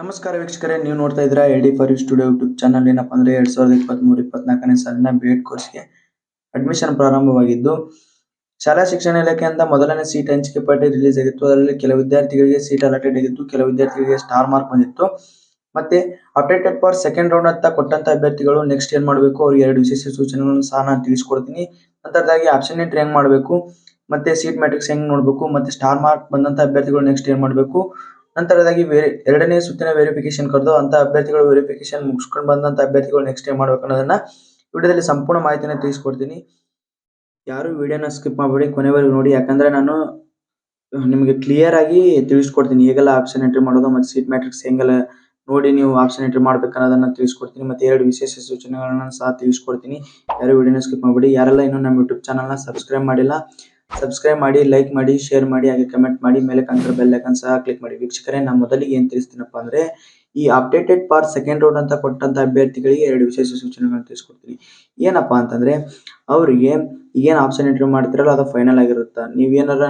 ನಮಸ್ಕಾರ ವೀಕ್ಷಕರೇ, ನೀವು ನೋಡ್ತಾ ಇದ್ದೀರಾ D for you studio YouTube channel. ಏನಪ್ಪಾ ಅಂದ್ರೆ ಎರಡ್ ಸಾವಿರದ ಇಪ್ಪತ್ತ್ಮೂರು ಇಪ್ಪತ್ನಾಲ್ಕನೇ ಸಾಲಿನ ಬಿ ಎಡ್ ಕೋರ್ಸ್ಗೆ ಅಡ್ಮಿಷನ್ ಪ್ರಾರಂಭವಾಗಿದ್ದು, ಶಾಲಾ ಶಿಕ್ಷಣ ಇಲಾಖೆಯಿಂದ ಮೊದಲನೇ ಸೀಟ್ ಹಂಚಿಕೆ ಪಟ್ಟಿ ರಿಲೀಸ್ ಆಗಿತ್ತು. ಅದರಲ್ಲಿ ಕೆಲವು ವಿದ್ಯಾರ್ಥಿಗಳಿಗೆ ಸೀಟ್ ಅಲಾಟೆಡ್ ಆಗಿತ್ತು ಕೆಲವು ವಿದ್ಯಾರ್ಥಿಗಳಿಗೆ ಸ್ಟಾರ್ ಮಾರ್ಕ್ ಬಂದಿತ್ತು. ಮತ್ತೆ ಅಪ್ಡೇಟೆಡ್ ಫಾರ್ ಸೆಕೆಂಡ್ ರೌಂಡ್ ಅಂತ ಕೊಟ್ಟಂತ ಅಭ್ಯರ್ಥಿಗಳು ನೆಕ್ಸ್ಟ್ ಏನ್ ಮಾಡಬೇಕು, ಅವ್ರಿಗೆ ಎರಡು ವಿಶೇಷ ಸೂಚನೆಗಳನ್ನು ಸಹ ನಾನು ತಿಳಿಸ್ಕೊಡ್ತೀನಿ. ನಂತರದಾಗಿ ಆಪ್ಷನ್ ಎಂಟ್ರಿ ಹೆಂಗ್ ಮಾಡಬೇಕು, ಮತ್ತೆ ಸೀಟ್ ಮ್ಯಾಟ್ರಿಕ್ಸ್ ಹೆಂಗ್ ನೋಡಬೇಕು, ಮತ್ತೆ ಸ್ಟಾರ್ ಮಾರ್ಕ್ ಬಂದಂತ ಅಭ್ಯರ್ಥಿಗಳು ನೆಕ್ಸ್ಟ್ ಏನ್ ಮಾಡಬೇಕು ನಂತರದಾಗಿ ವೇರಿ, ಎರಡನೇ ಸುತ್ತಿನ ವೆರಿಫಿಕೇಶನ್ ಕರೆದು ಅಂತ ಅಭ್ಯರ್ಥಿಗಳು ವೆರಿಫಿಕೇಶನ್ ಮುಗಿಸ್ಕೊಂಡು ಬಂದಂತ ಅಭ್ಯರ್ಥಿಗಳು ನೆಕ್ಸ್ಟ್ ಏನ್ ಮಾಡ್ಬೇಕು ಅನ್ನೋದನ್ನ ವಿಡಿಯೋದಲ್ಲಿ ಸಂಪೂರ್ಣ ಮಾಹಿತಿನ ತಿಳಿಸ್ಕೊಡ್ತೀನಿ. ಯಾರು ವಿಡಿಯೋನ ಸ್ಕಿಪ್ ಮಾಡಬೇಡಿ, ಕೊನೆವರೆಗೂ ನೋಡಿ. ಯಾಕಂದ್ರೆ ನಾನು ನಿಮಗೆ ಕ್ಲಿಯರ್ ಆಗಿ ತಿಳಿಸ್ಕೊಡ್ತೀನಿ ಹೇಗೆಲ್ಲ ಆಪ್ಷನ್ ಎಂಟ್ರಿ ಮಾಡೋದು ಮತ್ತೆ ಸೀಟ್ ಮ್ಯಾಟ್ರಿಕ್ಸ್ ಹೆಂಗೆಲ್ಲ ನೋಡಿ ನೀವು ಆಪ್ಷನ್ ಎಂಟ್ರಿ ಮಾಡ್ಬೇಕು ಅನ್ನೋದನ್ನ ತಿಳಿಸ್ಕೊಡ್ತೀನಿ. ಮತ್ತೆ ಎರಡು ವಿಶೇಷ ಸೂಚನೆಗಳನ್ನ ಸಹ ತಿಳಿಸ್ಕೊಡ್ತೀನಿ. ಯಾರು ವಿಡಿಯೋನ ಸ್ಕಿಪ್ ಮಾಡಬೇಡಿ. ಯಾರೆಲ್ಲ ಇನ್ನೂ ನಮ್ಮ ಯೂಟ್ಯೂಬ್ ಚಾನಲ್ನ ಸಬ್ಸ್ಕ್ರೈಬ್ ಮಾಡಿಲ್ಲ ಸಬ್ಸ್ಕ್ರೈಬ್ ಮಾಡಿ ಲೈಕ್ ಮಾಡಿ ಶೇರ್ ಮಾಡಿ, ಹಾಗೆ ಕಮೆಂಟ್ ಮಾಡಿ, ಮೇಲೆ ಕಾಣ್ತಿರೋ ಬೆಲ್ ಐಕನ್ ಸಹ ಕ್ಲಿಕ್ ಮಾಡಿ. ವೀಕ್ಷಕರೇ, ನಾನು ಮೊದಲಿಗೆ ಏನ್ ತಿಳಿಸ್ತೀನಪ್ಪ ಅಂದ್ರೆ, ಈ ಅಪ್ಡೇಟೆಡ್ ಫಾರ್ ಸೆಕೆಂಡ್ ರೌಂಡ್ ಅಂತ ಕೊಟ್ಟಂತ ಅಭ್ಯರ್ಥಿಗಳಿಗೆ ಎರಡು ವಿಶೇಷ ಸೂಚನೆಗಳನ್ನು ತಿಳಿಸ್ಕೊಡ್ತೀನಿ. ಏನಪ್ಪಾ ಅಂತಂದ್ರೆ, ಅವರಿಗೆ ಏನ್ ಆಪ್ಷನ್ ಎಂಟ್ರಿ ಮಾಡ್ತಿರಲ್ಲ, ಅದು ಫೈನಲ್ ಆಗಿರುತ್ತೆ? ನೀವೇನಾರ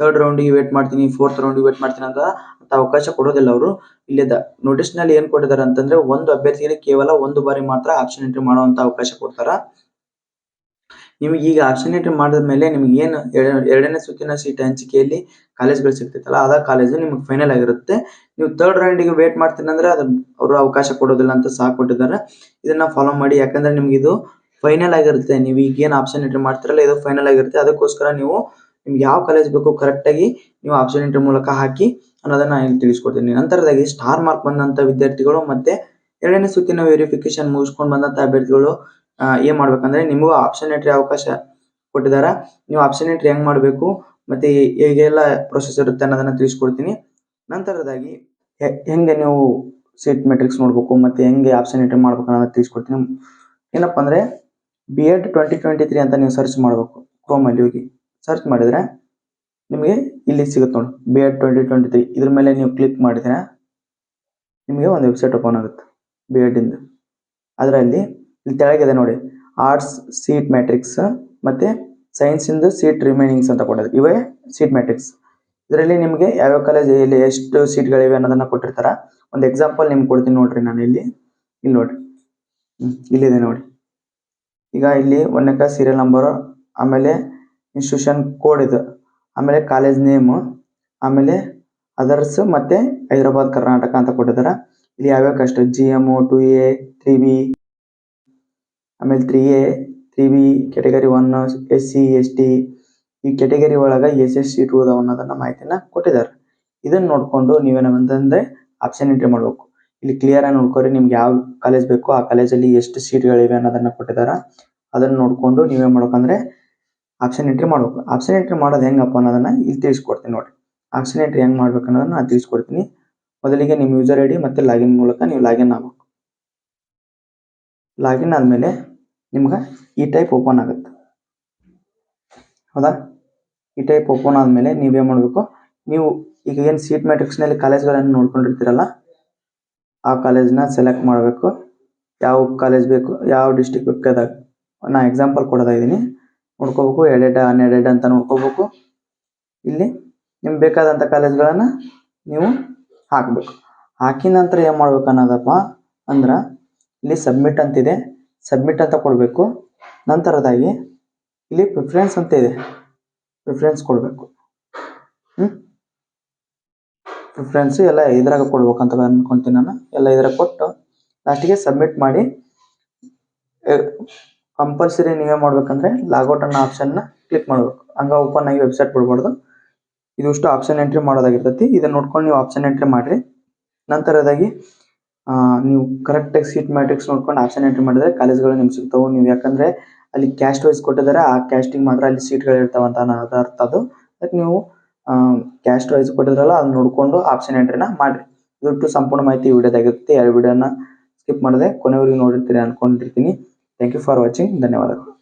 ಥರ್ಡ್ ರೌಂಡಿಗೆ ವೇಟ್ ಮಾಡ್ತೀನಿ ಫೋರ್ತ್ ರೌಂಡಿಗೆ ವೇಟ್ ಮಾಡ್ತೀನಿ ಅಂತ ಅಂತ ಅವಕಾಶ ಕೊಡೋದಿಲ್ಲ ಅವರು. ಇಲ್ಲಿ ನೋಟಿಸ್ನಲ್ಲಿ ಏನ್ ಕೊಟ್ಟಿದ್ದಾರೆ ಅಂತಂದ್ರೆ, ಒಂದು ಅಭ್ಯರ್ಥಿಗೆ ಕೇವಲ ಒಂದು ಬಾರಿ ಮಾತ್ರ ಆಪ್ಷನ್ ಎಂಟ್ರಿ ಮಾಡುವಂತ ಅವಕಾಶ ಕೊಡ್ತಾರ? ನಿಮಗೆ ಈಗ ಆಪ್ಷನ್ ಎಂಟ್ರಿ ಮಾಡಿದ ಮೇಲೆ ನಿಮಗೆ ಏನು ಎರಡನೇ ಸುತ್ತಿನ ಸೀಟ್ ಹಂಚಿಕೆಯಲ್ಲಿ ಕಾಲೇಜ್ಗಳು ಸಿಗ್ತೈತಲ್ಲ ಅದ ಕಾಲೇಜು ನಿಮಗೆ ಫೈನಲ್ ಆಗಿರುತ್ತೆ. ನೀವು ಥರ್ಡ್ ರೌಂಡಿಗೆ ವೇಟ್ ಮಾಡ್ತೀನಿ ಅಂದ್ರೆ ಅದು ಅವರು ಅವಕಾಶ ಕೊಡೋದಿಲ್ಲ ಅಂತ ಸಹ ಕೊಟ್ಟಿದ್ದಾರೆ ಇದನ್ನ ಫಾಲೋ ಮಾಡಿ, ಯಾಕಂದ್ರೆ ನಿಮ್ಗೆ ಇದು ಫೈನಲ್ ಆಗಿರುತ್ತೆ. ನೀವು ಈಗ ಏನು ಆಪ್ಷನ್ ಎಂಟ್ರಿ ಮಾಡ್ತಿರಲ್ಲ, ಇದು ಫೈನಲ್ ಆಗಿರುತ್ತೆ. ಅದಕ್ಕೋಸ್ಕರ ನೀವು ನಿಮ್ಗೆ ಯಾವ ಕಾಲೇಜ್ ಬೇಕು ಕರೆಕ್ಟ್ ಆಗಿ ನೀವು ಆಪ್ಷನ್ ಎಂಟ್ರಿ ಮೂಲಕ ಹಾಕಿ ಅನ್ನೋದನ್ನ ಇಲ್ಲಿ ತಿಳಿಸ್ಕೊಡ್ತೀನಿ. ನಂತರದಾಗಿ ಸ್ಟಾರ್ ಮಾರ್ಕ್ ಬಂದಂತ ವಿದ್ಯಾರ್ಥಿಗಳು ಮತ್ತೆ ಎರಡನೇ ಸುತ್ತಿನ ವೆರಿಫಿಕೇಶನ್ ಮುಗಿಸ್ಕೊಂಡು ಬಂದಂತ ಅಭ್ಯರ್ಥಿಗಳು ಆ, ಏನ್ ಮಾಡ್ಬೇಕಂದ್ರೆ ನಿಮಗೂ ಆಪ್ಷನ್ ಎಂಟ್ರಿ ಅವಕಾಶ ಕೊಟ್ಟಿದ್ದಾರೆ ನೀವು ಆಪ್ಷನ್ ಎಂಟ್ರಿ ಹೆಂಗ್ ಮಾಡಬೇಕು ಮತ್ತೆ ಹೇಗೆಲ್ಲ ಪ್ರೊಸೆಸ್ ಇರುತ್ತೆ ಅನ್ನೋದನ್ನ ತಿಳಿಸ್ಕೊಡ್ತೀನಿ. ನಂತರದಾಗಿ ಹೆಂಗೆ ನೀವು ಸೀಟ್ ಮೆಟ್ರಿಕ್ಸ್ ನೋಡ್ಬೇಕು ಮತ್ತೆ ಹೆಂಗೆ ಆಪ್ಷನ್ ಎಂಟ್ರಿ ಮಾಡ್ಬೇಕು ಅನ್ನೋದನ್ನ ತಿಳಿಸ್ಕೊಡ್ತೀನಿ. ಏನಪ್ಪಾ ಅಂದ್ರೆ B Ed twenty twenty three ಅಂತ ನೀವು ಸರ್ಚ್ ಮಾಡ್ಬೇಕು ಕ್ರೋಮ್ ಅಲ್ಲಿ ಹೋಗಿ. ಸರ್ಚ್ ಮಾಡಿದ್ರೆ ನಿಮಗೆ ಇಲ್ಲಿ ಸಿಗುತ್ತೆ ನೋಡಿ B Ed twenty twenty three ಇದ್ರ ಮೇಲೆ ನೀವು ಕ್ಲಿಕ್ ಮಾಡಿದ್ರೆ ನಿಮಗೆ ಒಂದು ವೆಬ್ಸೈಟ್ ಓಪನ್ ಆಗುತ್ತೆ ಬಿ ಎಡ್ ಇಂದ. ಅದರಲ್ಲಿ ಇಲ್ಲಿ ತೆಳಗಿದೆ ನೋಡಿ. ಆರ್ಟ್ಸ್ ಸೀಟ್ ಮ್ಯಾಟ್ರಿಕ್ಸ್ ಮತ್ತೆ ಸೈನ್ಸ್ ಇಂದು ಸೀಟ್ ರಿಮೈನಿಂಗ್ಸ್ ಅಂತ ಕೊಟ್ಟಿದ್ದಾರೆ ಇವೇ ಸೀಟ್ ಮ್ಯಾಟ್ರಿಕ್ಸ್ ಇದರಲ್ಲಿ ನಿಮಗೆ ಯಾವ್ಯಾವ ಕಾಲೇಜ್ ಇಲ್ಲಿ ಎಷ್ಟು ಸೀಟ್ಗಳಿವೆ ಅನ್ನೋದನ್ನ ಕೊಟ್ಟಿರ್ತಾರ. ಒಂದು ಎಕ್ಸಾಂಪಲ್ ನಿಮ್ಗೆ ಕೊಡ್ತೀನಿ ನೋಡ್ರಿ ನಾನು ಇಲ್ಲಿ. ಇಲ್ಲಿ ನೋಡ್ರಿ. ಇಲ್ಲಿದೆ ನೋಡಿ. ಈಗ ಇಲ್ಲಿ ಒಂದಕ್ಕ ಸೀರಿಯಲ್ ನಂಬರ್ ಆಮೇಲೆ ಇನ್ಸ್ಟಿಟ್ಯೂಷನ್ ಕೋಡ್ ಇದು. ಆಮೇಲೆ ಕಾಲೇಜ್ ನೇಮ್ ಆಮೇಲೆ ಅದರ್ಸ್ ಮತ್ತೆ ಹೈದರಾಬಾದ್, ಕರ್ನಾಟಕ ಅಂತ ಕೊಟ್ಟಿದ್ದಾರೆ ಇಲ್ಲಿ ಯಾವ್ಯಾವ ಕಷ್ಟ G M two A three B ಆಮೇಲೆ three A three B category one S C S T ಈ ಕೆಟಗರಿ ಒಳಗ ಎಸ್ ಎಸ್ ಸೀಟ್ ಅದಾವ ಅನ್ನೋದನ್ನ ಮಾಹಿತಿನ ಕೊಟ್ಟಿದ್ದಾರೆ. ಇದನ್ನ ನೋಡ್ಕೊಂಡು ನೀವೇನಂತಂದ್ರೆ ಆಪ್ಷನ್ ಎಂಟ್ರಿ ಮಾಡ್ಬೇಕು. ಇಲ್ಲಿ ಕ್ಲಿಯರ್ ಆಗಿ ನೋಡ್ಕೊರಿ ನಿಮ್ಗೆ ಯಾವ ಕಾಲೇಜ್ ಬೇಕು ಆ ಕಾಲೇಜಲ್ಲಿ ಎಷ್ಟು ಸೀಟ್ಗಳಿವೆ ಅನ್ನೋದನ್ನ ಕೊಟ್ಟಿದಾರ ಅದನ್ನ ನೋಡ್ಕೊಂಡು ನೀವೇನ್ ಮಾಡ್ಬೇಕಂದ್ರೆ ಆಪ್ಷನ್ ಎಂಟ್ರಿ ಮಾಡ್ಬೇಕು. ಆಪ್ಷನ್ ಎಂಟ್ರಿ ಮಾಡೋದು ಹೆಂಗಪ್ಪ ಅನ್ನೋದನ್ನ ಇಲ್ಲಿ ತಿಳಿಸ್ಕೊಡ್ತೀನಿ ನೋಡಿ. ಆಪ್ಷನ್ ಎಂಟ್ರಿ ಹೆಂಗ್ ಮಾಡ್ಬೇಕು ಅನ್ನೋದನ್ನ ನಾನು ತಿಳಿಸ್ಕೊಡ್ತೀನಿ. ಮೊದಲಿಗೆ ನಿಮ್ಮ ಯೂಸರ್ ಐ ಡಿ ಮತ್ತೆ ಲಾಗಿನ್ ಮೂಲಕ ನೀವು ಲಾಗಿನ್ ಆಗ್ಬೇಕು. ಲಾಗಿನ್ ಆದಮೇಲೆ ನಿಮ್ಗೆ ಈ ಟೈಪ್ ಓಪನ್ ಆಗುತ್ತೆ. ಹೌದಾ? ಈ ಟೈಪ್ ಓಪನ್ ಆದ್ಮೇಲೆ ನೀವೇನು ಮಾಡಬೇಕು? ನೀವು ಈಗ ಏನು ಸೀಟ್ ಮ್ಯಾಟ್ರಿಕ್ಸ್ನಲ್ಲಿ ಕಾಲೇಜ್ಗಳನ್ನು ನೋಡ್ಕೊಂಡಿರ್ತೀರಲ್ಲ, ಆ ಕಾಲೇಜ್ನ ಸೆಲೆಕ್ಟ್ ಮಾಡಬೇಕು. ಯಾವ ಕಾಲೇಜ್ ಬೇಕು, ಯಾವ ಡಿಸ್ಟಿಕ್ ಬೇಕು ಅದಾಗ ನಾ ಎಕ್ಸಾಂಪಲ್ ಕೊಡ್ತಾ ಇದ್ದೀನಿ ನೋಡ್ಕೋಬೇಕು ಎಡೆಡ್ ಅನ್ಎಡೆಡ್ ಅಂತ ನೋಡ್ಕೋಬೇಕು. ಇಲ್ಲಿ ನಿಮ್ಗೆ ಬೇಕಾದಂಥ ಕಾಲೇಜ್ಗಳನ್ನು ನೀವು ಹಾಕಬೇಕು. ಹಾಕಿದ ನಂತರ ಏನು ಮಾಡ್ಬೇಕು ಅನ್ನೋದಪ್ಪ ಅಂದ್ರೆ ಇಲ್ಲಿ ಸಬ್ಮಿಟ್ ಅಂತಿದೆ. ಸಬ್ಮಿಟ್ ಅಂತ ಕೊಡಬೇಕು. ನಂತರದಾಗಿ ಇಲ್ಲಿ ಪ್ರಿಫರೆನ್ಸ್ ಅಂತ ಇದೆ. ಪ್ರಿಫರೆನ್ಸ್ ಕೊಡಬೇಕು. ಹ್ಞೂ ಪ್ರಿಫರೆನ್ಸ್ ಎಲ್ಲ ಇದ್ರಾಗ ಕೊಡ್ಬೇಕಂತ ಅನ್ಕೊಂತೀನಿ ನಾನು. ಎಲ್ಲ ಇದ್ರಾಗ ಕೊಟ್ಟು ಲಾಸ್ಟಿಗೆ ಸಬ್ಮಿಟ್ ಮಾಡಿ ಕಂಪಲ್ಸರಿ ನೀವೇ ಮಾಡ್ಬೇಕಂದ್ರೆ ಲಾಗೌಟ್ ಅನ್ನೋ ಆಪ್ಷನ್ನ ಕ್ಲಿಕ್ ಮಾಡ್ಬೇಕು. ಹಂಗ ಓಪನ್ ಆಗಿ ವೆಬ್ಸೈಟ್ ಬಿಡ್ಬಾರ್ದು. ಇದಿಷ್ಟು ಆಪ್ಷನ್ ಎಂಟ್ರಿ ಮಾಡೋದಾಗಿರ್ತೈತಿ. ಇದನ್ನ ನೋಡ್ಕೊಂಡು ನೀವು ಆಪ್ಷನ್ ಎಂಟ್ರಿ ಮಾಡ್ರಿ. ನಂತರದಾಗಿ ಆ, ನೀವು ಕರೆಕ್ಟಾಗಿ ಸೀಟ್ ಮ್ಯಾಟ್ರಿಕ್ಸ್ ನೋಡ್ಕೊಂಡು ಆಪ್ಷನ್ ಎಂಟ್ರಿ ಮಾಡಿದ್ರೆ ಕಾಲೇಜ್ಗಳು ನಿಮ್ಗೆ ಸಿಗ್ತಾವೆ. ನೀವು ಯಾಕಂದ್ರೆ ಅಲ್ಲಿ ಕ್ಯಾಸ್ಟ್ ವೈಸ್ ಕೊಟ್ಟಿದ್ದಾರೆ ಆ ಕ್ಯಾಸ್ಟಿಂಗ್ ಮಾತ್ರ ಅಲ್ಲಿ ಸೀಟ್ಗಳು ಇರ್ತವೆ ಅಂತ ಅನ್ನೋದು ಅರ್ಥ ಅದು. ಅದಕ್ಕೆ ನೀವು ಕ್ಯಾಸ್ಟ್ ವೈಸ್ ಕೊಟ್ಟಿದ್ರಲ್ಲ ಅದನ್ನ ನೋಡ್ಕೊಂಡು ಆಪ್ಷನ್ ಎಂಟ್ರಿನ ಮಾಡ್ರಿ. ಟು ಸಂಪೂರ್ಣ ಮಾಹಿತಿ ವಿಡಿಯೋದಾಗಿರುತ್ತೆ ಎರಡು ವಿಡಿಯೋನ ಸ್ಕಿಪ್ ಮಾಡದೆ ಕೊನೆವರೆಗೂ ನೋಡಿರ್ತೀರಿ ಅನ್ಕೊಂಡಿರ್ತೀನಿ. ಥ್ಯಾಂಕ್ ಯು ಫಾರ್ ವಾಚಿಂಗ್ ಧನ್ಯವಾದಗಳು.